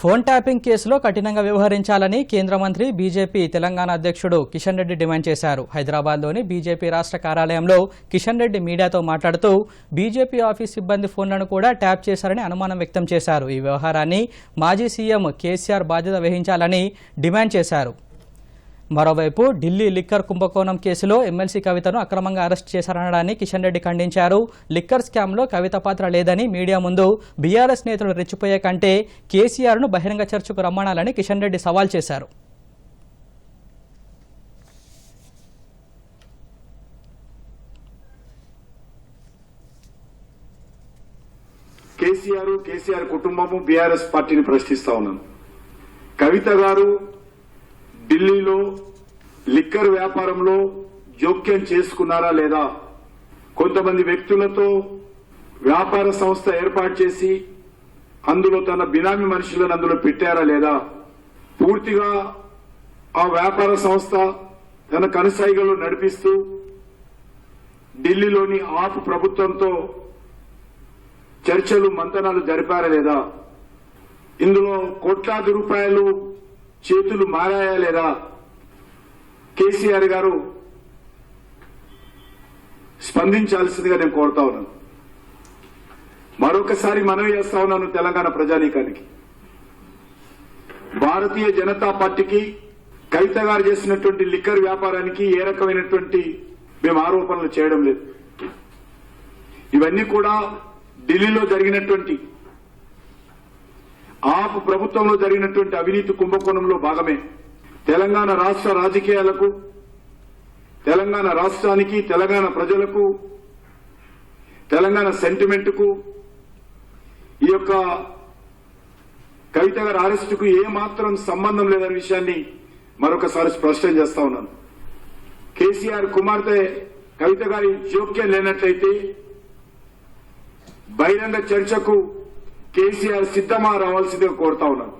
Phone tapping కేసులో కఠినంగా వ్యవహరించాలని కేంద్ర మంత్రి బీజేపీ తెలంగాణ అధ్యక్షుడు కిషన్ రెడ్డి డిమాండ్ చేశారు. హైదరాబాద్లోని బీజేపీ రాష్ట్ర కార్యాలయంలో కిషన్ రెడ్డి మీడియాతో మాట్లాడుతూ బీజేపీ ఆఫీస్ సిబ్బంది ఫోన్లను కూడా ట్యాప్ చేశారని అనుమానం వ్యక్తం చేశారు. ఈ వ్యవహారాన్ని మాజీ సీఎం కేసీఆర్ బాధ్యత వహించాలని డిమాండ్ చేశారు. మరోవైపు ఢిల్లీ లిక్కర్ కుంభకోణం కేసులో ఎమ్మెల్సీ కవితను అక్రమంగా అరెస్ట్ చేశారనడాన్ని కిషన్ రెడ్డి ఖండించారు. లిక్కర్ స్కామ్లో కవిత పాత్ర లేదని మీడియా ముందు బీఆర్ఎస్ నేతలు రెచ్చిపోయే కంటే కేసీఆర్ను బహిరంగ చర్చకు రమ్మనాలని కిషన్ రెడ్డి సవాల్ చేశారు. కేసీఆర్ కేసీఆర్ కుటుంబము బీఆర్ఎస్ పార్టీని ప్రశ్నిస్తా ఉన్నాను కవిత గారు ఢిల్లీలో లిక్కర్ వ్యాపారంలో జోక్యం చేసుకున్నారా లేదా? కొంతమంది వ్యక్తులతో వ్యాపార సంస్థ ఏర్పాటు చేసి అందులో తన బినామీ మనుషులను అందులో పెట్టారా లేదా? పూర్తిగా ఆ వ్యాపార సంస్థ తన కనుసైగలు నడిపిస్తూ ఢిల్లీలోని ఆఫ్ ప్రభుత్వంతో చర్చలు మంతనాలు జరిపారా లేదా? ఇందులో కోట్లాది రూపాయలు చేతులు మారాయా లేదా? కేసీఆర్ గారు స్పందించాల్సిందిగా నేను కోరుతా ఉన్నాను. మరొకసారి మనవి చేస్తా ఉన్నాను తెలంగాణ ప్రజానీకానికి. భారతీయ జనతా పార్టీకి కవిత గారు చేసినటువంటి లిక్కర్ వ్యాపారానికి ఏ రకమైనటువంటి మేము ఆరోపణలు చేయడం లేదు. ఇవన్నీ కూడా ఢిల్లీలో జరిగినటువంటి ఆప్ ప్రభుత్వంలో జరిగినటువంటి అవినీతి కుంభకోణంలో భాగమే. తెలంగాణ రాష్ట్ర రాజకీయాలకు తెలంగాణ రాష్ట్రానికి తెలంగాణ ప్రజలకు తెలంగాణ సెంటిమెంట్కు ఈ యొక్క కవిత గారి అరెస్టుకు ఏమాత్రం సంబంధం లేదనే విషయాన్ని మరొకసారి స్పష్టం చేస్తా ఉన్నాను. కేసీఆర్ కుమార్తె కవిత గారి జోక్యం లేనట్లయితే బహిరంగ చర్చకు కేసీఆర్ సిద్ధమా రావాల్సిందిగా కోరుతా ఉన్నాను.